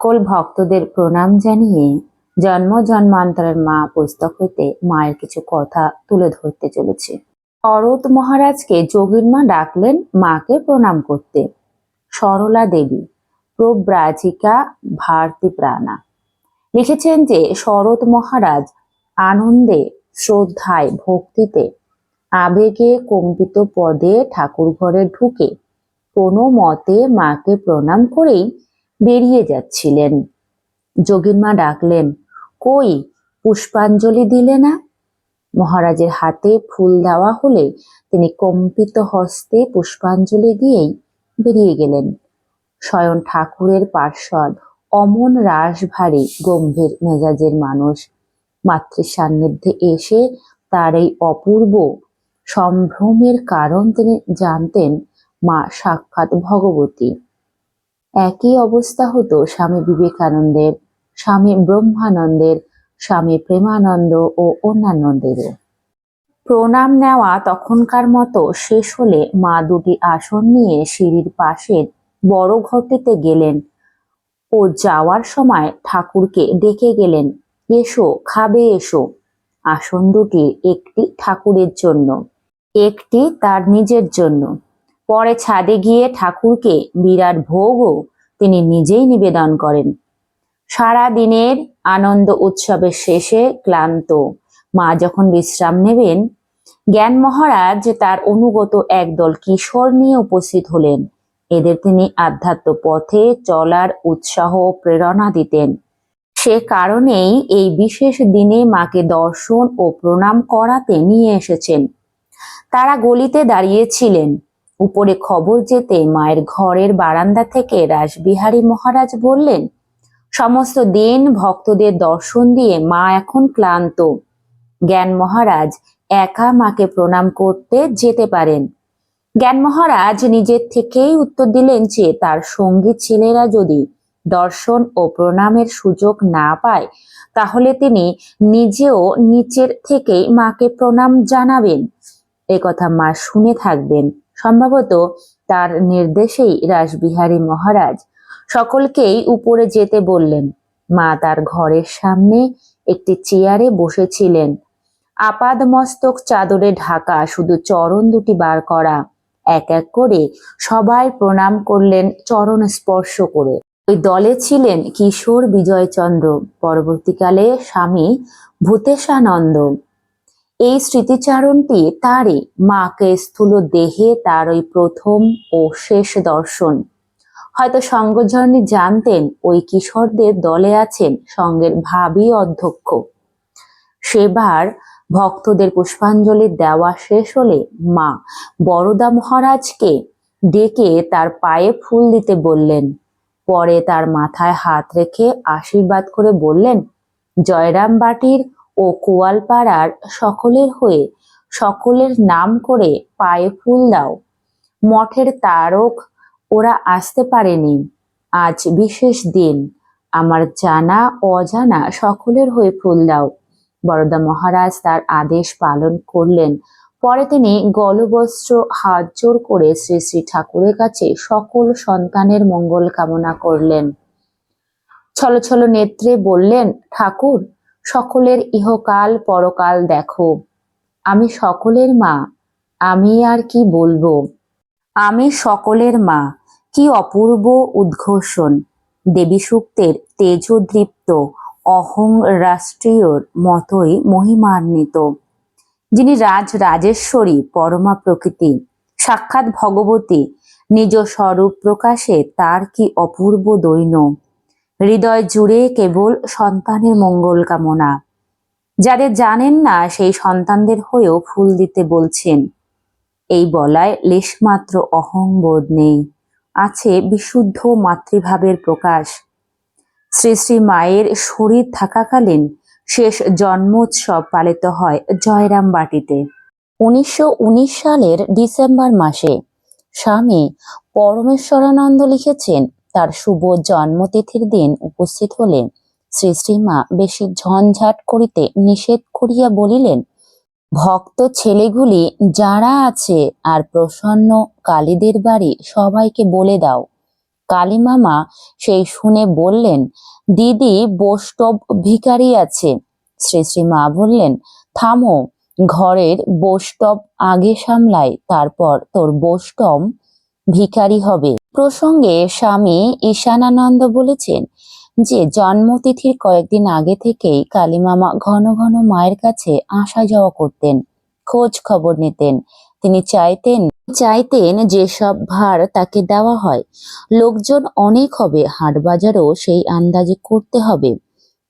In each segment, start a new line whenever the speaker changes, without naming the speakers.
সকল ভক্তদের প্রণাম জানিয়ে জন্ম জন্মান্তরের মা পুস্তক হতে মায়ের কিছু কথা তুলে ধরতে চলেছে। শরৎ মহারাজকে যোগীর মা ডাকলেন মাকে প্রণাম করতে। সরলা দেবী, প্রব্রাজিকা ভারতী প্রাণা, লিখেছেন যে শরৎ মহারাজ আনন্দে শ্রদ্ধায় ভক্তিতে আবেগে কম্পিত পদে ঠাকুর ঘরে ঢুকে কোনো মতে মাকে প্রণাম করেই বেরিয়ে যাচ্ছিলেন। যোগীর মা ডাকলেন, কই, পুষ্পাঞ্জলি দিলে না? মহারাজের হাতে ফুল দেওয়া হলে তিনি কম্পিত হস্তে পুষ্পাঞ্জলি দিয়েই বেরিয়ে গেলেন। স্বয়ং ঠাকুরের পার্শ্বদ অমন রাসভারী গম্ভীর মেজাজের মানুষ মাতৃ সান্নিধ্যে এসে তার এই অপূর্ব সম্ভ্রমের কারণ তিনি জানতেন মা সাক্ষাৎ ভগবতী। একই অবস্থা হতো স্বামী বিবেকানন্দের, স্বামী ব্রহ্মানন্দের, স্বামী প্রেমানন্দ ও অন্যান্যদেরও। প্রণাম নেওয়া তখনকার মতো শেষ হলে মা দুটি আসন নিয়ে সিঁড়ির পাশের বড় ঘরটিতে গেলেন ও যাওয়ার সময় ঠাকুরকে ডেকে গেলেন, এসো, খাবে এসো। আসন দুটির একটি ঠাকুরের জন্য, একটি তার নিজের জন্য। পরে ছাদে গিয়ে ঠাকুরকে বিরাট ভোগও তিনি নিজেই নিবেদন করেন। সারা দিনের আনন্দ উৎসবের শেষে ক্লান্ত। মা যখন বিশ্রাম নেবেন, জ্ঞান মহারাজ তার অনুগত একদল কিশোর নিয়ে উপস্থিত হলেন। এদের তিনি আধ্যাত্ম পথে চলার উৎসাহ প্রেরণা দিতেন। সে কারণেই এই বিশেষ দিনে মাকে দর্শন ও প্রণাম করাতে নিয়ে এসেছেন। তারা গলিতে দাঁড়িয়েছিলেন। উপরে খবর যেতে মায়ের ঘরের বারান্দা থেকে রাসবিহারী মহারাজ বললেন, সমস্ত দিন ভক্তদের দর্শন দিয়ে মা এখন ক্লান্ত। জ্ঞান মহারাজ, একা মাকে প্রণাম করতে যেতে পারেন। জ্ঞান মহারাজ নিজের থেকেই উত্তর দিলেন যে, তার সঙ্গী ছেলেরা যদি দর্শন ও প্রণামের সুযোগ না পায়, তাহলে তিনি নিজেও নিচের থেকেই মাকে প্রণাম জানাবেন। কথা মা শুনে থাকবেন। সম্ভবত তার নির্দেশেই রাসবিহারী মহারাজ সকলকেই উপরে যেতে বললেন। মা তার ঘরের সামনে একটি চেয়ারে বসেছিলেন। আপাদ মস্তক চাদরে ঢাকা শুধু চরণ দুটি বার করা। এক এক করে সবাই প্রণাম করলেন চরণ স্পর্শ করে। ওই দলে ছিলেন কিশোর বিজয়চন্দ্র, পরবর্তীকালে স্বামী ভূতেশানন্দ। এই স্মৃতিচারণটি তারই মাকে স্থূল দেহে তার ওই প্রথম ও শেষ দর্শন। হয়তো সঙ্গজননী জানতেন ওই কিশোরদের দলে আছেন সঙ্গের ভাবি অধ্যক্ষ। সেবার ভক্তদের পুষ্পাঞ্জলি দেওয়া শেষ হলে মা বরদা মহারাজকে ডেকে তার পায়ে ফুল দিতে বললেন। পরে তার মাথায় হাত রেখে আশীর্বাদ করে বললেন, জয়রাম বাটির ও কোয়ালপাড়ার সকলের হয়ে সকলের নাম করে পায়ে ফুল দাও। মঠের তারক ওরা আসতে পারেনি। আজ বিশেষ দিন। আমার জানা অজানা সকলের হয়ে ফুল দাও। বরদা মহারাজ তার আদেশ পালন করলেন। পরে তিনি গলবস্ত্র, হাত জোর করে শ্রী শ্রী ঠাকুরের কাছে সকল সন্তানের মঙ্গল কামনা করলেন। ছল ছল নেত্রে বললেন, ঠাকুর সকলের ইহকাল পরকাল দেখো। আমি সকলের মা, আমি আর কি বলব? আমি সকলের মা, কি অপূর্ব উদ্ঘোষণ। দেবী সূক্তের তেজোদৃপ্ত, অহং রাষ্ট্রীয়র মতোই মহিমান্বিত। যিনি রাজ রাজেশ্বরী, পরমা প্রকৃতি, সাক্ষাৎ ভগবতী, নিজ স্বরূপ প্রকাশে তার কি অপূর্ব দৈন হৃদয় জুড়ে কেবল সন্তানের মঙ্গল কামনা। যাদের জানেন না, সেই সন্তানদের হয়েও ফুল দিতে বলছেন। এই বলায় লেশমাত্র অহংবোধ নেই। আছে বিশুদ্ধ মাতৃভাবের প্রকাশ। শ্রী শ্রী মায়ের শরীর থাকাকালীন শেষ জন্মোৎসব পালিত হয় জয়রাম বাটিতে। উনিশশো উনিশ সালের ডিসেম্বর মাসে স্বামী পরমেশ্বরানন্দ লিখেছেন তার শুভ জন্মতিথির দিন উপস্থিত হলেন। শ্রী শ্রীমা বেশি ঝঞ্ঝাট করিতে নিষেধ করিয়া বলিলেন, ভক্ত ছেলেগুলি যারা আছে আর প্রসন্ন কালীদের বাড়ি সবাইকে বলে দাও। কালীমামা সেই শুনে বললেন, দিদি বৈষ্ণব ভিখারি আছে। শ্রী শ্রীমা বললেন, থামো, ঘরের বৈষ্ণব আগে সামলাই, তারপর তোর বৈষ্ণব ভিখারি হবে। প্রসঙ্গে স্বামী ঈশানানন্দ বলেছেন যে, জন্মতিথির কয়েকদিন আগে থেকেই কালীমামা ঘন ঘন মায়ের কাছে আসা যাওয়া করতেন, খোঁজ খবর নিতেন। তিনি চাইতেন চাইতেন যেসব ভার তাকে দেওয়া হয়। লোকজন অনেক হবে, হাট বাজারও সেই আন্দাজে করতে হবে।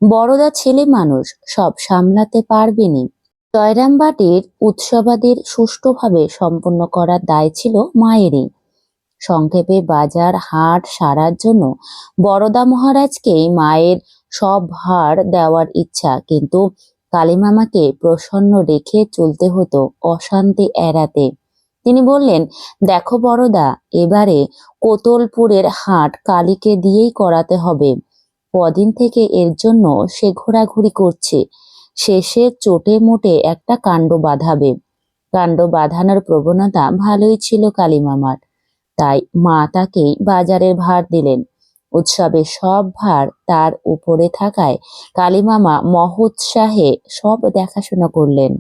বড়দা ছেলে মানুষ, সব সামলাতে পারবেনি। জয়রামবাটির উৎসবাদের সুষ্ঠুভাবে সম্পন্ন করার দায় ছিল মায়েরই। সংক্ষেপে বাজার, হাট সারার জন্য বড়দা মহারাজকেই মায়ের সব ভার দেওয়ার ইচ্ছা। কিন্তু কালীমামাকে প্রসন্ন রেখে চলতে হতো অশান্তি এড়াতে। তিনি বললেন, দেখো বড়দা, এবারে কোতলপুরের হাট কালীকে দিয়েই করাতে হবে। কদিন থেকে এর জন্য সে ঘোরাঘুরি করছে। শেষে চোটে মোটে একটা কাণ্ড বাঁধাবে। কাণ্ড বাঁধানোর প্রবণতা ভালোই ছিল কালীমামার। তাই মা তাকেই বাজারের ভার দিলেন। উৎসবে সব ভার তার উপরে থাকায় কালীমামা মহোৎসাহে সব দেখাশোনা করলেন।